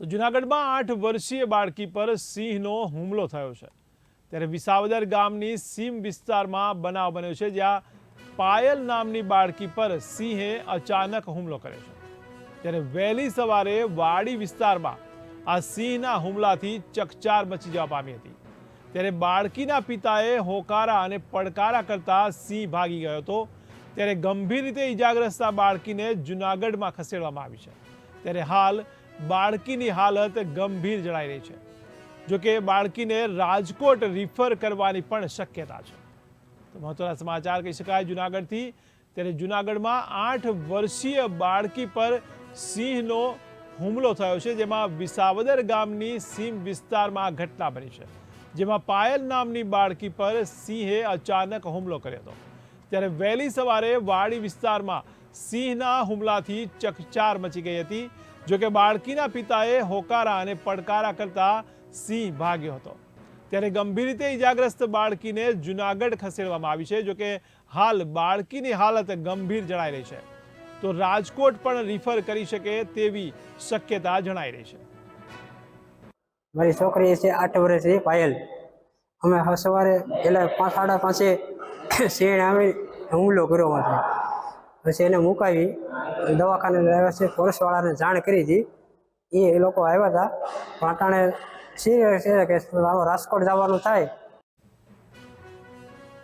તો જુનાગઢમાં આઠ વર્ષીય બાળકી પર સિંહનો હુમલો થયો છે. ત્યારે વિસાવદર ગામની સીમ વિસ્તારમાં બનાવ બન્યો છે, જ્યાં પાયલ નામની બાળકી પર સિંહે અચાનક હુમલો કર્યો છે. ત્યારે વહેલી સવારે વાડી વિસ્તારમાં આ સિંહના હુમલાથી ચકચાર મચી જવા પામી હતી. ત્યારે બાળકીના પિતાએ હોકારા અને પડકારા કરતા સિંહ ભાગી ગયો હતો. ત્યારે ગંભીર રીતે ઈજાગ્રસ્ત બાળકીને જુનાગઢમાં ખસેડવામાં આવી છે. ત્યારે હાલ બાળકીની હાલત ગંભીર જણાઈ રહી છે. જોકે બાળકીને રાજકોટ રિફર કરવાની પણ શક્યતા છે. તો મહત્વના સમાચાર કહી શકાય, જુનાગઢથી ત્યારે જુનાગઢમાં આઠ વર્ષીય બાળકી પર સિંહનો હુમલો થયો છે, જેમાં વિસાવદર ગામની સીમ વિસ્તારમાં ઘટના બની છે. જેમાં પાયલ નામની બાળકી પર સિંહે અચાનક હુમલો કર્યો હતો. ત્યારે વહેલી સવારે વાડી વિસ્તારમાં સિંહના હુમલાથી ચકચાર મચી ગઈ હતી, જોકે બાળકીના પિતાએ હોકારા અને પડકારા કરતા સિંહ ભાગ્યો હતો. ત્યારે ગંભીર રીતે ઈજાગ્રસ્ત બાળકીને જુનાગઢ ખસેડવામાં આવી છે, જોકે હાલ બાળકીની હાલત ગંભીર જણાઈ રહી છે. તો રાજકોટ પણ રિફર કરી શકે તેવી શક્યતા જણાઈ રહી છે. મારી છોકરી છે, આઠ વર્ષની, પાયલ. અમે સવારે પહેલા પાંચ સાડા પાંચે સિંહ આવી હુમલો કર્યો પછી એને મુકાવી દવાખાને લાવ્યા છે. પોલીસવાળાને જાણ કરી હતી. એ લોકો આવ્યા હતા. પણ અટાણે સિરિયસ છે કે રાજકોટ જવાનું થાય